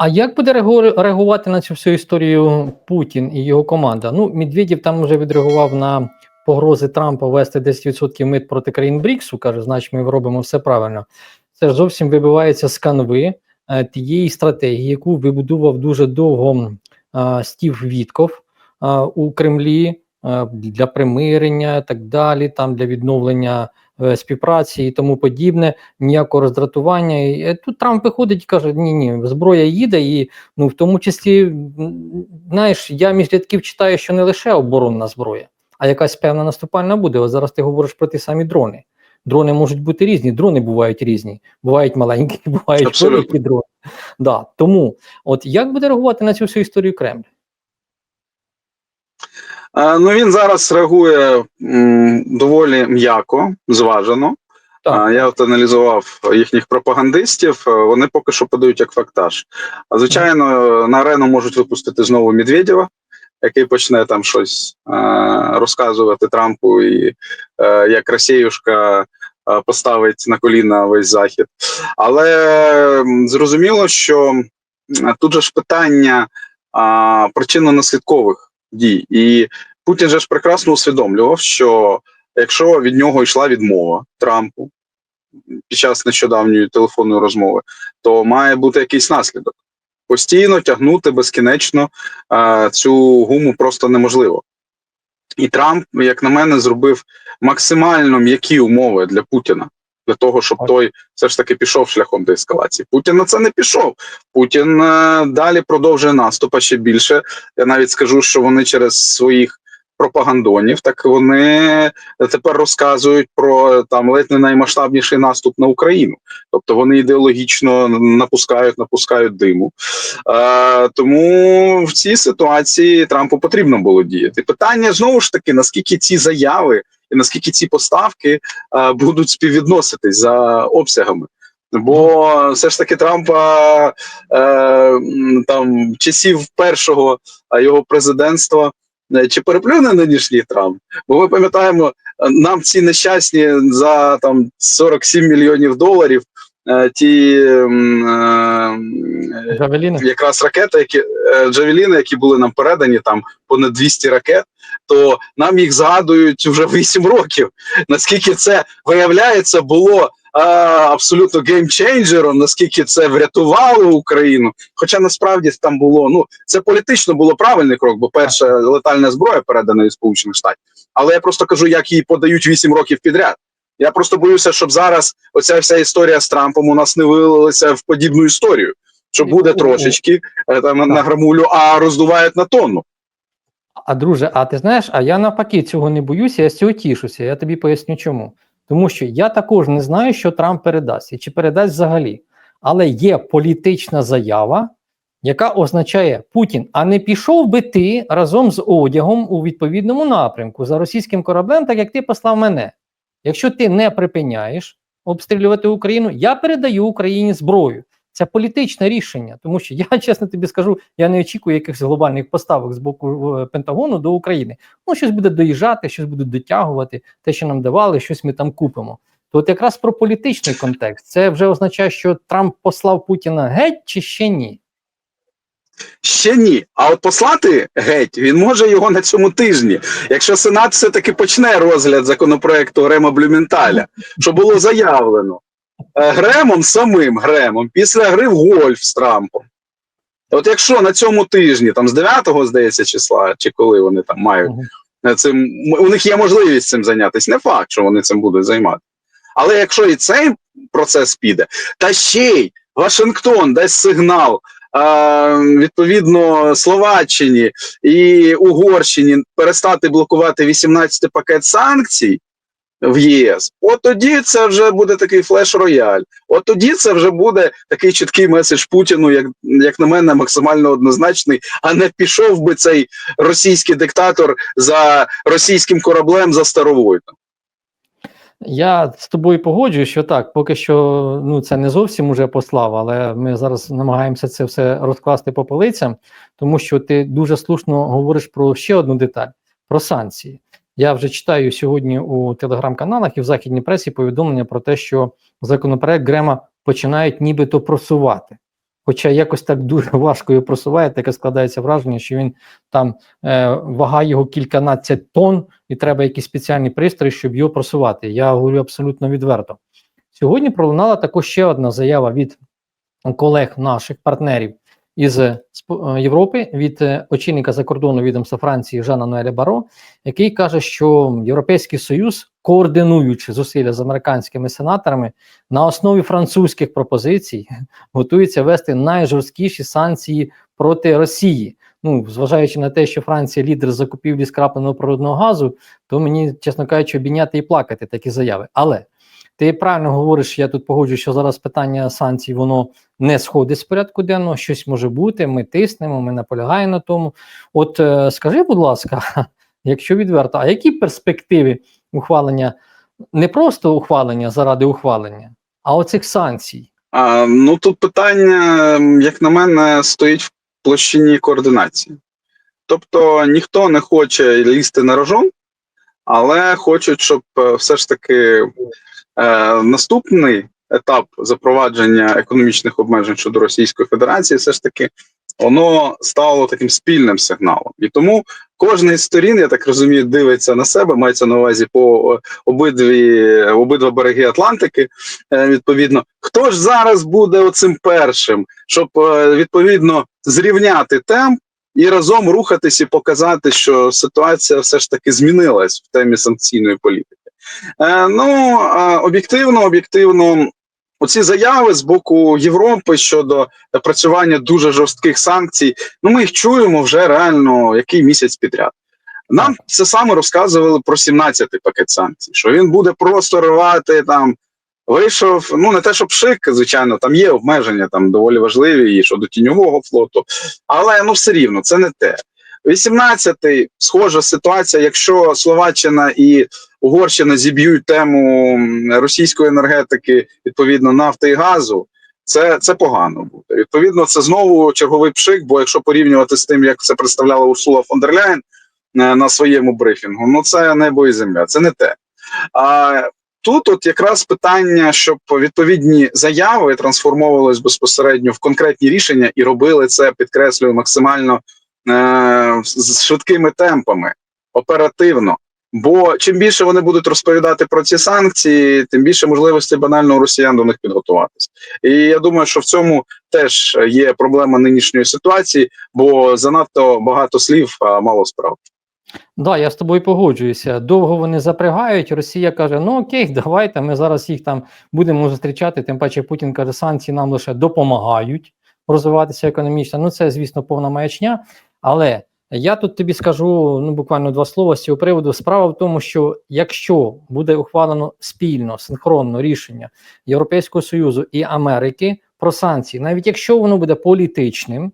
А як буде реагу- реагувати на цю всю історію Путін і його команда? Ну, Медведєв там вже відреагував на погрози Трампа ввести 10% мит проти країн Бріксу. каже, значить, ми робимо все правильно. Це ж зовсім вибивається з канви е, тієї стратегії, яку вибудував дуже довго е, Стів Вітков е, у Кремлі е, для примирення, так далі, там для відновлення співпраці і тому подібне ніякого роздратування. І е, тут Трамп виходить і каже: ні, ні, зброя їде, і ну в тому числі, знаєш, я між рядків читаю, що не лише оборонна зброя, а якась певна наступальна буде. От зараз ти говориш про ті самі дрони. Дрони можуть бути різні, дрони бувають різні, бувають маленькі, бувають великі дрони. Да. Тому, от як буде реагувати на цю всю історію Кремль? Ну він зараз реагує доволі м'яко, зважено. Так. Я от аналізував їхніх пропагандистів. е, Вони поки що подають як фактаж. А звичайно, на арену можуть випустити знову Медведєва, який почне там щось е, розказувати Трампу, і е, як Росіюшка поставить на коліна весь захід. Але зрозуміло, що тут же ж питання причинно-наслідкових дій. І Путін же ж прекрасно усвідомлював, що якщо від нього йшла відмова Трампу під час нещодавньої телефонної розмови, то має бути якийсь наслідок. Постійно тягнути безкінечно е, цю гуму просто неможливо. І Трамп, як на мене, зробив максимально м'які умови для Путіна, для того, щоб той все ж таки пішов шляхом деескалації. Путін на це не пішов. Путін е, далі продовжує наступ, а ще більше. Я навіть скажу, що вони через своїх пропагандонів, так вони тепер розказують про там ледь не наймасштабніший наступ на Україну. Тобто вони ідеологічно напускають, напускають диму. Е, тому в цій ситуації Трампу потрібно було діяти. Питання знову ж таки: наскільки ці заяви і наскільки ці поставки е, будуть співвідноситись за обсягами. Бо все ж таки Трампа е, там часів першого е, його президентства е, чи переплюне нинішній Трамп? Бо ми пам'ятаємо, е, нам ці нещасні за там 47 мільйонів доларів. Ті е, Джавеліни? якраз ракети, які е, джавеліни, які були нам передані, там понад 200 ракет, то нам їх згадують вже 8 років. Наскільки це виявляється, було а, абсолютно геймчейнджером, наскільки це врятувало Україну. Хоча насправді там було ну це політично було правильний крок, бо перша летальна зброя передана із Сполучених Штатів. Але я просто кажу, як її подають 8 років підряд. Я просто боюся, щоб зараз оця вся історія з Трампом у нас не вилилася в подібну історію. Що буде трошечки е, там на грамулю, а роздувають на тонну. А друже, а ти знаєш, а я навпаки цього не боюся, я з цього тішуся. Я тобі поясню чому. Тому що я також не знаю, що Трамп передасть і чи передасть взагалі. Але є політична заява, яка означає Путін, а не пішов би ти разом з одягом у відповідному напрямку за російським кораблем, так як ти послав мене. Якщо ти не припиняєш обстрілювати Україну, я передаю Україні зброю. Це політичне рішення, тому що я чесно тобі скажу, я не очікую якихось глобальних поставок з боку е, Пентагону до України. Ну, щось буде доїжджати, щось будуть дотягувати, те, що нам давали, щось ми там купимо. То от якраз про політичний контекст, це вже означає, що Трамп послав Путіна геть чи ще ні? Ще ні. А от послати геть він може його на цьому тижні. Якщо Сенат все-таки почне розгляд законопроекту Грема Блюменталя, що було заявлено Гремом самим Гремом після гри в гольф з Трампом. От якщо на цьому тижні, там з 9-го, здається, числа, чи коли вони там мають е, цим, у них є можливість цим зайнятися. Не факт, що вони цим будуть займати. Але якщо і цей процес піде, та ще й Вашингтон дасть сигнал. е, Відповідно, Словаччині і Угорщині перестати блокувати 18 пакет санкцій в ЄС. От тоді це вже буде такий флеш-рояль. От тоді це вже буде такий чіткий меседж Путіну, як, як на мене, максимально однозначний. А не пішов би цей російський диктатор за російським кораблем за Старовойтом. Я з тобою погоджуюсь, що так, поки що ну це не зовсім уже послав, але ми зараз намагаємося це все розкласти по полицям, тому що ти дуже слушно говориш про ще одну деталь про санкції. Я вже читаю сьогодні у телеграм-каналах і в західній пресі повідомлення про те, що законопроект Грема починають нібито просувати. Хоча якось так дуже важко його просуває, таке складається враження, що він там е, вага його кільканадцять тонн, і треба якийсь спеціальний пристрій, щоб його просувати. Я говорю абсолютно відверто. Сьогодні пролунала також ще одна заява від колег наших партнерів із е, е, Європи від е, очільника закордонного відомства Франції Жана Ноеля Баро, який каже, що Європейський Союз, координуючи зусилля з американськими сенаторами, на основі французьких пропозицій готується вести найжорсткіші санкції проти Росії. Ну, зважаючи на те, що Франція лідер закупівлі скрапленого природного газу, то мені, чесно кажучи, обійняти і плакати такі заяви. Але ти правильно говориш, я тут погоджуюсь, що зараз питання санкцій воно не сходить з порядку денного, щось може бути. Ми тиснемо, ми наполягаємо на тому. От е, скажи, будь ласка, якщо відверто, а які перспективи ухвалення не просто ухвалення заради ухвалення, а оцих санкцій? А, ну тут питання, як на мене, стоїть в площині координації. Тобто ніхто не хоче лізти на рожон, але хочуть, щоб е, все ж таки е, наступний етап запровадження економічних обмежень щодо Російської Федерації, все ж таки воно стало таким спільним сигналом. І тому кожна із сторін, я так розумію, дивиться на себе, мається на увазі по обидві обидва береги Атлантики. Е, відповідно, хто ж зараз буде оцим першим, щоб е, відповідно зрівняти темп і разом рухатись і показати, що ситуація все ж таки змінилась в темі санкційної політики. Е, ну е, об'єктивно, об'єктивно. Оці заяви з боку Європи щодо напрацювання дуже жорстких санкцій, ну ми їх чуємо вже реально який місяць підряд. Нам це саме розказували про 17-й пакет санкцій, що він буде просто рвати там. Вийшов, ну не те, щоб шик, звичайно, там є обмеження, там доволі важливі і щодо тіньового флоту, але ну все рівно це не те. 18-й схожа ситуація, якщо Словаччина і Угорщина зіб'ють тему російської енергетики, відповідно нафти і газу, це, це погано буде. Відповідно, це знову черговий пшик, бо якщо порівнювати з тим, як це представляла Урсула фон дер Ляєн е, на своєму брифінгу, ну це небо і земля, це не те. А тут от якраз питання, щоб відповідні заяви трансформовувались безпосередньо в конкретні рішення і робили це, підкреслюю, максимально е, з швидкими темпами, оперативно. Бо чим більше вони будуть розповідати про ці санкції, тим більше можливості банально росіян до них підготуватися. І я думаю, що в цьому теж є проблема нинішньої ситуації, бо занадто багато слів, а мало справ. Да, я з тобою погоджуюся. Довго вони запрягають. Росія каже: ну окей, давайте ми зараз їх там будемо зустрічати. Тим паче Путін каже, санкції нам лише допомагають розвиватися економічно. Ну це, звісно, повна маячня. Але я тут тобі скажу ну буквально два слова з цього приводу. Справа в тому, що якщо буде ухвалено спільно синхронно рішення Європейського Союзу і Америки про санкції, навіть якщо воно буде політичним,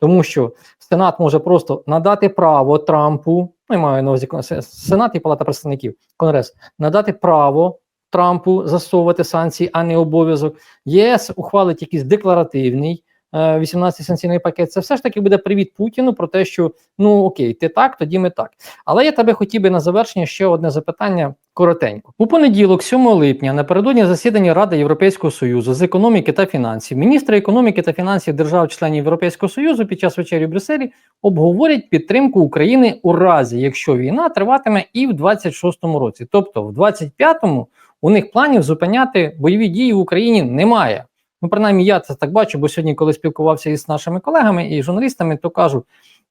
тому що Сенат може просто надати право Трампу, ну я маю на увазі Сенат і Палата представників, Конгрес, надати право Трампу засовувати санкції, а не обов'язок. ЄС ухвалить якийсь декларативний е, 18-й санкційний пакет. Це все ж таки буде привіт Путіну про те, що ну окей, ти так, тоді ми так. Але я тебе хотів би на завершення ще одне запитання коротенько. У понеділок, 7 липня, напередодні засідання Ради Європейського Союзу з економіки та фінансів, міністри економіки та фінансів держав-членів Європейського Союзу під час вечері в Брюсселі обговорять підтримку України у разі, якщо війна триватиме і в 26-му році. Тобто, в 25-му у них планів зупиняти бойові дії в Україні немає. Ну, принаймні, я це так бачу, бо сьогодні, коли спілкувався із нашими колегами і журналістами, то кажуть,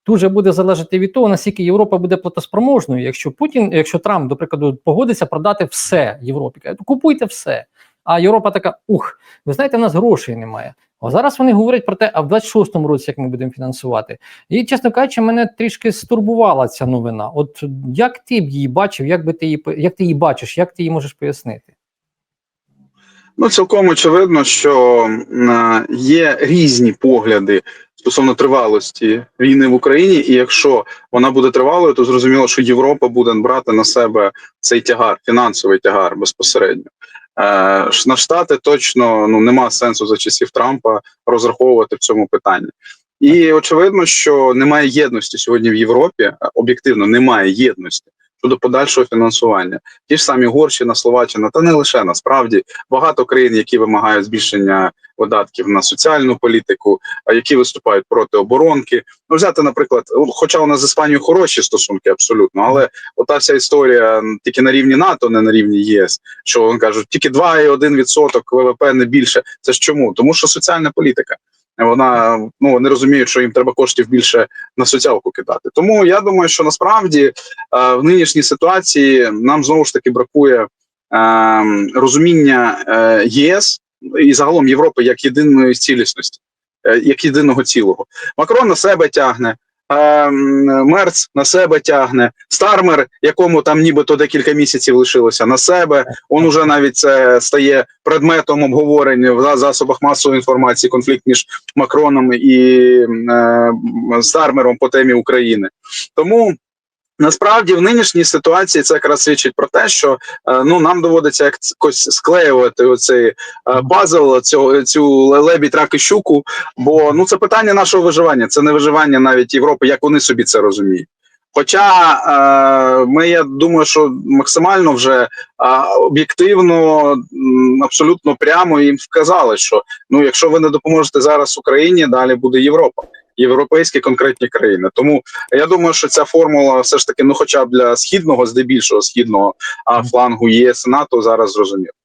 дуже буде залежати від того, наскільки Європа буде платоспроможною. Якщо Путін, якщо Трамп, до прикладу, погодиться продати все Європі, купуйте все. А Європа така: ух, ви знаєте, в нас грошей немає. А зараз вони говорять про те, а в 26-му році як ми будемо фінансувати. І, чесно кажучи, мене трішки стурбувала ця новина. От як ти б її бачив, як би ти її як ти її бачиш, як ти її можеш пояснити? Ну, цілком очевидно, що е, є різні погляди стосовно тривалості війни в Україні, і якщо вона буде тривалою, то зрозуміло, що Європа буде брати на себе цей тягар, фінансовий тягар безпосередньо. Е, на штати точно ну нема сенсу за часів Трампа розраховувати в цьому питанні. І очевидно, що немає єдності сьогодні в Європі. е, Об'єктивно немає єдності щодо подальшого фінансування. Ті ж самі Угорщина, Словаччина, та не лише насправді багато країн, які вимагають збільшення видатків на соціальну політику, а які виступають проти оборонки. Ну, взяти, наприклад, хоча у нас з Іспанією хороші стосунки, абсолютно, але ота вся історія тільки на рівні НАТО, не на рівні ЄС. Що вони кажуть, тільки 2,1% ВВП не більше. Це ж чому? Тому що соціальна політика. Вона ну вони розуміють, що їм треба коштів більше на соціалку кидати. Тому я думаю, що насправді е, в нинішній ситуації нам знову ж таки бракує е, розуміння е, ЄС і загалом Європи як єдиної цілісності, як єдиного цілого. Макрон на себе тягне. Мерц на себе тягне, Стармер, якому там нібито декілька місяців лишилося на себе. Он уже навіть це стає предметом обговорення в засобах масової інформації. Конфлікт між Макроном і е, Стармером по темі України. Тому насправді в нинішній ситуації це якраз свідчить про те, що е, ну нам доводиться якось склеювати оцей е, пазл, цю, цю лебідь, рак щуку. Бо ну це питання нашого виживання, це не виживання навіть Європи, як вони собі це розуміють. Хоча е, ми, я думаю, що максимально вже об'єктивно, абсолютно прямо їм вказали, що ну, якщо ви не допоможете зараз Україні, далі буде Європа, європейські конкретні країни. Тому я думаю, що ця формула все ж таки, ну, хоча б для східного, здебільшого східного а, флангу ЄС НАТО зараз зрозуміла.